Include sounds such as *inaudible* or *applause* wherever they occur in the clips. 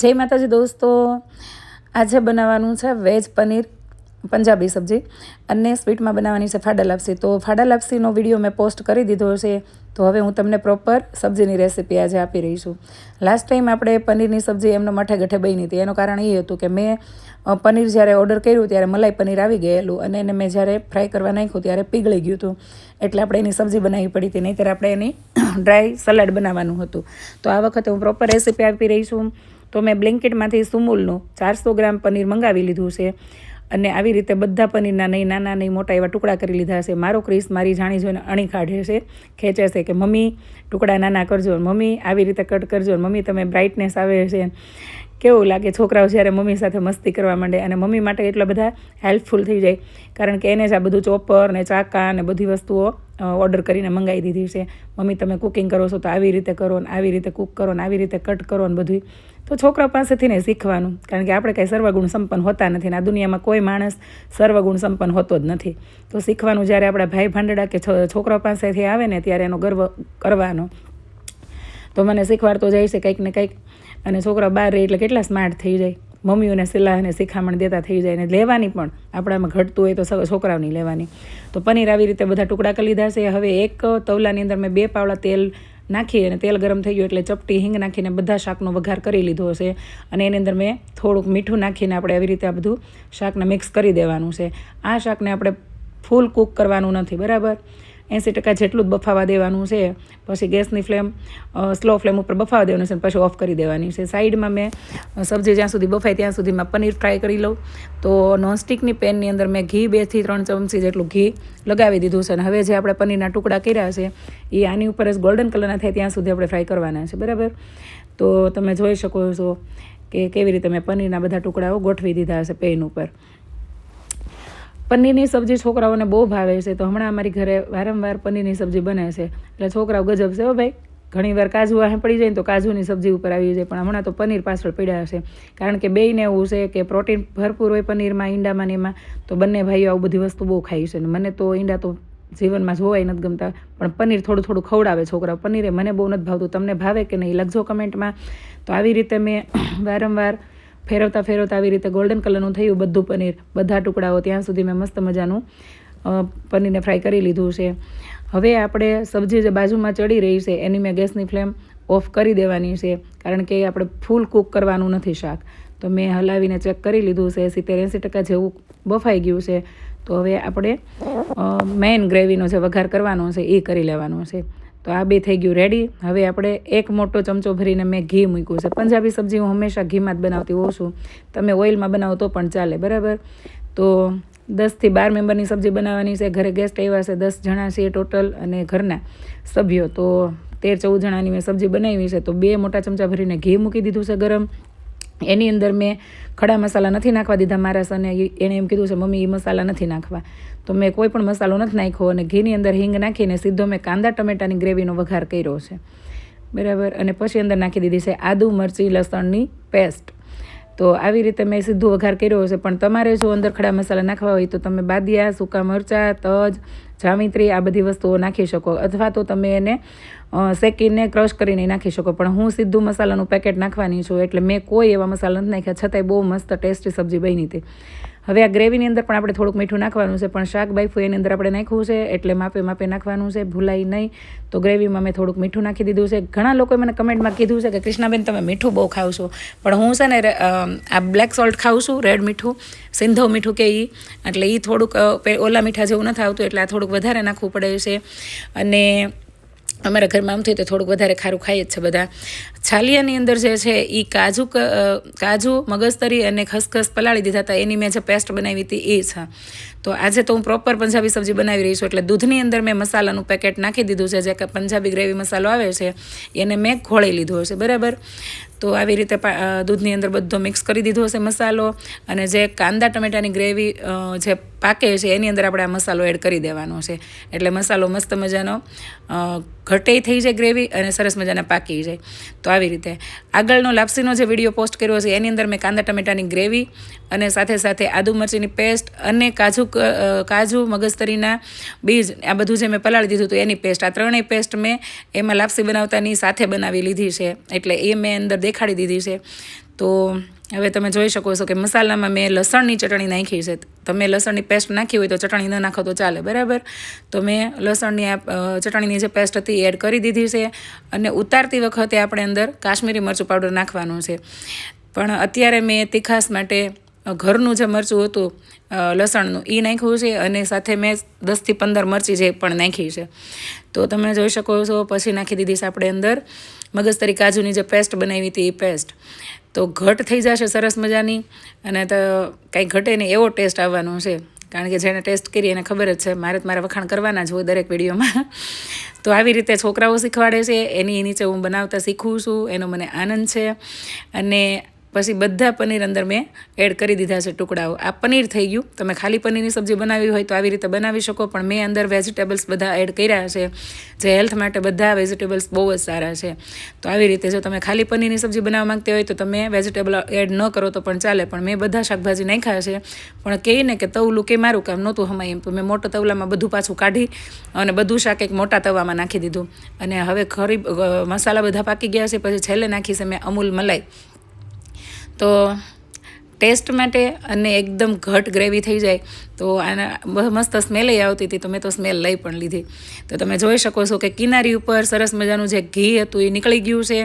જય માતાજી દોસ્તો. આજે બનાવવાનું છે વેજ પનીર પંજાબી સબ્જી અને સ્વીટમાં બનાવવાની છે ફાડા લાપસી. તો ફાડા લાપસીનો વીડિયો મેં પોસ્ટ કરી દીધો છે. તો હવે હું તમને પ્રોપર સબ્જીની રેસીપી આજે આપી રહી છું. લાસ્ટ ટાઈમ આપણે પનીરની સબ્જી એમનો મઠે ગઠે બની હતી. એનું કારણ એ હતું કે મેં પનીર જ્યારે ઓર્ડર કર્યું ત્યારે મલાઈ પનીર આવી ગયેલું અને એને મેં જ્યારે ફ્રાય કરવા નાખ્યું ત્યારે પીગળી ગયું હતું. એટલે આપણે એની સબ્જી બનાવવી પડી હતી. નહીં ત્યારે આપણે એની ડ્રાય સલાડ બનાવવાનું હતું. તો આ વખતે હું પ્રોપર રેસીપી આપી રહી છું. તો મેં બ્લેન્કેટમાંથી સુમૂલનું ચારસો ગ્રામ પનીર મંગાવી લીધું છે. અને આવી રીતે બધા પનીરના નહીં, નાના નહીં, મોટા એવા ટુકડા કરી લીધા છે. મારો ક્રિસ, મારી જાણી જોઈને અણી કાઢે છે. ખેંચે છે કે મમ્મી, ટુકડા નાના કરજો મમ્મી, આવી રીતે કટ કરજો મમ્મી, તમે બ્રાઇટનેસ આવે છે. કેવું લાગે છોકરાઓ જ્યારે મમ્મી સાથે મસ્તી કરવા માંડે અને મમ્મી માટે એટલા બધા હેલ્પફુલ થઈ જાય. કારણ કે એને જ આ બધું ચોપર ને ચાકા ને બધી વસ્તુઓ ઓર્ડર કરીને મંગાવી દીધી છે. મમ્મી, તમે કુકિંગ કરો છો તો આવી રીતે કરો ને આવી રીતે કૂક કરો ને આવી રીતે કટ કરો ને બધું તો છોકરા પાસેથી ને શીખવાનું. કારણ કે આપણે કાંઈ સર્વગુણ સંપન્ન હોતા નથી ને આ દુનિયામાં કોઈ માણસ સર્વગુણ સંપન્ન હોતો જ નથી. તો શીખવાનું જ્યારે આપણા ભાઈ ભાંડડા કે છોકરા પાસેથી આવે ને ત્યારે એનો ગર્વ કરવાનો. તો મને શીખવાડતો જાય છે કંઈક ને કંઈક. અને છોકરા બહાર રહે એટલે કેટલા સ્માર્ટ થઈ જાય. મમ્મીઓને સલાહ અને શિખામણ દેતા થઈ જાય ને લેવાની પણ. આપણામાં ઘટતું હોય તો છોકરાઓની લેવાની. તો પનીર આવી રીતે બધા ટુકડા કરી લીધા છે. હવે એક તવલાની અંદર મેં બે પાવડા તેલ નાખી અને તેલ ગરમ થઈ ગયું એટલે ચપટી હિંગ નાખીને બધા શાકનો વઘાર કરી લીધો છે અને એની અંદર મેં થોડુંક મીઠું નાખીને આપણે આવી રીતે આ બધું શાકને મિક્સ કરી દેવાનું છે. આ શાકને આપણે ફૂલ કૂક કરવાનું નથી, બરાબર? એંસી ટકા જેટલું જ બફાવા દેવાનું છે. પછી ગેસની ફ્લેમ સ્લો ફ્લેમ ઉપર બફાવા દેવાનું છે અને પછી ઓફ કરી દેવાની છે. સાઈડમાં મેં સબ્જી જ્યાં સુધી બફાય ત્યાં સુધીમાં પનીર ફ્રાય કરી લઉં. તો નોનસ્ટિકની પેનની અંદર મેં ઘી બેથી ત્રણ ચમચી જેટલું ઘી લગાવી દીધું છે અને હવે જે આપણે પનીરના ટુકડા કર્યા છે, એ આની ઉપર જ ગોલ્ડન કલરના થાય ત્યાં સુધી આપણે ફ્રાય કરવાના છે. બરાબર? તો તમે જોઈ શકો છો કે કેવી રીતે મેં પનીરના બધા ટુકડાઓ ગોઠવી દીધા છે પેન ઉપર. પનીરની સબ્જી છોકરાઓને બહુ ભાવે છે, તો હમણાં અમારી ઘરે વારંવાર પનીરની સબ્જી બને છે. એટલે છોકરાઓ ગજબ છે હો ભાઈ. ઘણી વાર કાજુ આ પડી જાય ને તો કાજુની સબ્જી ઉપર આવી જાય, પણ હમણાં તો પનીર પાછળ પડ્યા છે. કારણ કે બેયને એવું છે કે પ્રોટીન ભરપૂર હોય પનીરમાં, ઈંડામાં ને એમાં, તો બંને ભાઈઓ આવું બધી વસ્તુ બહુ ખાય છે. ને મને તો ઈંડા તો જીવનમાં જોવાય નથી ગમતા, પણ પનીર થોડું થોડું ખવડાવે છોકરાઓ. પનીરે મને બહુ નથી ભાવતું. તમને ભાવે કે નહીં, લખજો કમેન્ટમાં. તો આવી રીતે મેં વારંવાર ફેરવતા ફેરવતા આવી રીતે ગોલ્ડન કલરનું થયું બધું પનીર. બધા ટુકડાઓ ત્યાં સુધી મેં મસ્ત મજાનું પનીરને ફ્રાય કરી લીધું છે. હવે આપણે સબ્જી જે બાજુમાં ચડી રહી છે એની મેં ગેસની ફ્લેમ ઓફ કરી દેવાની છે, કારણ કે આપણે ફૂલ કૂક કરવાનું નથી શાક. તો મેં હલાવીને ચેક કરી લીધું છે, સિત્તેર એંસી ટકા જેવું બફાઈ ગયું છે. તો હવે આપણે મેઇન ગ્રેવીનો જે વઘાર કરવાનો છે એ કરી લેવાનો છે. તો આ બે થઈ ગયું રેડી હવે આપણે એક મોટો ચમચો ભરીને મેં ઘી મૂક્યું છે. પંજાબી સબ્જી હું હંમેશા ઘીમાં જ બનાવતી હોઉં છું. તમે ઓઇલમાં બનાવો તો પણ ચાલે, બરાબર? તો દસથી બાર મેમ્બરની સબ્જી બનાવવાની છે. ઘરે ગેસ્ટ આવ્યા છે દસ જણા છે ટોટલ અને ઘરના સભ્યો. તો તેર ચૌદ જણાની મેં સબ્જી બનાવી છે. તો બે મોટા ચમચા ભરીને ઘી મૂકી દીધું છે ગરમ. એની અંદર મેં ખડા મસાલા નથી નાખવા દીધા મારા સને. એણે એમ કીધું છે, મમ્મી એ મસાલા નથી નાખવા. તો મેં કોઈ પણ મસાલો નથી નાખ્યો અને ઘીની અંદર હિંગ નાખીને સીધો મેં કાંદા ટમેટાની ગ્રેવીનો વઘાર કર્યો છે. બરાબર? અને પછી અંદર નાખી દીધી છે આદુ મરચી લસણની પેસ્ટ. તો આવી રીતે મેં સીધું વઘાર કર્યો હશે. પણ તમારે જો અંદર ખડા મસાલા નાખવા હોય તો તમે બાદિયા, સૂકા મરચાં, તજ, જામિત્રી આ બધી વસ્તુઓ નાખી શકો. અથવા તો તમે એને શેકીને ક્રશ કરીને નાખી શકો. પણ હું સીધું મસાલાનું પેકેટ નાખવાની છું. એટલે મેં કોઈ એવા મસાલા નથી નાખ્યા. છતાંય બહુ મસ્ત ટેસ્ટી સબ્જી બની હતી. હવે આ ગ્રેવીની અંદર પણ આપણે થોડુંક મીઠું નાખવાનું છે, પણ શાક બાઈફું એની અંદર આપણે નાખ્યું છે, એટલે માપે માપે નાખવાનું છે ભૂલાય નહીં. તો ગ્રેવીમાં મેં થોડુંક મીઠું નાખી દીધું છે. ઘણા લોકોએ મને કમેન્ટમાં કીધું છે કે, કૃષ્ણાબેન, તમે મીઠું બહુ ખાવ છો. પણ હું છે ને આ બ્લેક સોલ્ટ ખાઉં છું, રેડ મીઠું, સિંધો મીઠું કે એ એટલે એ થોડુંક ઓલા મીઠા જેવું નથી આવતું એટલે આ થોડુંક વધારે નાખવું પડે છે. અને અમારા ઘરમાં આમ થયું તો થોડુંક વધારે ખારું ખાઈએ જ છે બધા. છાલિયાની અંદર જે છે એ કાજુ કાજુ, મગજતરી અને ખસખસ પલાળી દીધા હતા. એની મેં જે પેસ્ટ બનાવી હતી એ છે. તો આજે તો હું પ્રોપર પંજાબી સબ્જી બનાવી રહી છું. એટલે દૂધની અંદર મેં મસાલાનું પેકેટ નાખી દીધું છે. જે પંજાબી ગ્રેવી મસાલો આવે છે, એને મેં ખોળી લીધો છે બરાબર? તો આવી રીતે દૂધની અંદર બધો મિક્સ કરી દીધો હશે મસાલો અને જે કાંદા ટમેટાની ગ્રેવી જે પાકે છે, એની અંદર આપણે આ મસાલો એડ કરી દેવાનો છે. એટલે મસાલો મસ્ત મજાનો ઘટે થઈ જાય ગ્રેવી અને સરસ મજાના પાકી જાય. તો આવી રીતે. આગળનો લાપસીનો જે વીડિયો પોસ્ટ કર્યો છે, એની અંદર મેં કાંદા ટમેટાની ગ્રેવી અને સાથે સાથે આદુ મરચીની પેસ્ટ અને કાજુ કાજુ, મગજતરીના બીજ, આ બધું જે મેં પલાળી દીધું હતું, એની પેસ્ટ આ ત્રણેય પેસ્ટ મેં એમાં લાપસી બનાવતાની સાથે બનાવી લીધી છે. એટલે એ મેં અંદર દેખાડી દીધી છે. તો હવે તમે જોઈ શકો છો કે મસાલામાં મેં લસણની ચટણી નાખી છે. તમે લસણની પેસ્ટ નાખી હોય તો ચટણી ન નાખો તો ચાલે, બરાબર? તો મેં લસણની ચટણીની જે પેસ્ટ હતી એડ કરી દીધી છે અને ઉતારતી વખતે આપણે અંદર કાશ્મીરી મરચું પાવડર નાખવાનું છે. પણ અત્યારે મેં તીખાસ માટે ઘરનું જે મરચું હતું લસણનું એ નાખ્યું છે અને સાથે મેં દસથી પંદર મરચી જે પણ નાખી છે. તો તમે જોઈ શકો છો, પછી નાખી દીધી છે આપણે અંદર મગજતરી કાજુની જે પેસ્ટ બનાવી હતી એ પેસ્ટ. તો ઘટ થઈ જશે સરસ મજાની અને તો કાંઈ ઘટે નહીં, એવો ટેસ્ટ આવવાનો છે. કારણ કે જેણે ટેસ્ટ કરી એને ખબર જ છે, મારે તો મારા વખાણ કરવાના જ હોય દરેક વિડીયોમાં. *laughs* તો આવી રીતે છોકરાઓ શીખવાડે છે, એની નીચે હું બનાવતા શીખું છું, એનો મને આનંદ છે. અને પછી બધા પનીર અંદર મેં એડ કરી દીધા છે ટુકડાઓ. આ પનીર થઈ ગયું. તમે ખાલી પનીરની સબ્જી બનાવી હોય તો આવી રીતે બનાવી શકો, પણ મેં અંદર વેજીટેબલ્સ બધા એડ કર્યા છે. જે હેલ્થ માટે બધા વેજીટેબલ્સ બહુ જ સારા છે. તો આવી રીતે જો તમે ખાલી પનીરની સબ્જી બનાવવા માંગતી હોય તો તમે વેજીટેબલ એડ ન કરો તો પણ ચાલે, પણ મેં બધા શાકભાજી નાખ્યા છે. પણ કહે ને કે તવલું કે મારું કામ નહોતું હમાય એમ. તો મેં મોટા તવલામાં બધું પાછું કાઢી અને બધું શાક એક મોટા તવામાં નાખી દીધું. અને હવે ખરી મસાલા બધા પાકી ગયા છે. પછી છેલ્લે નાખી છે મેં અમૂલ મલાઈ. તો ટેસ્ટ માટે અને એકદમ ઘટ ગ્રેવી થઈ જાય, તો આના મસ્ત સ્મેલે આવતી હતી, તો મેં તો સ્મેલ લઈ પણ લીધી. તો તમે જોઈ શકો છો કે કિનારી ઉપર સરસ મજાનું જે ઘી હતું એ નીકળી ગયું છે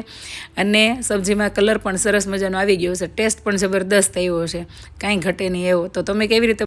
અને સબ્જીમાં કલર પણ સરસ મજાનો આવી ગયો છે. ટેસ્ટ પણ જબરદસ્ત આવ્યો છે. કાંઈ ઘટે નહીં એવો. તો તમે કેવી રીતે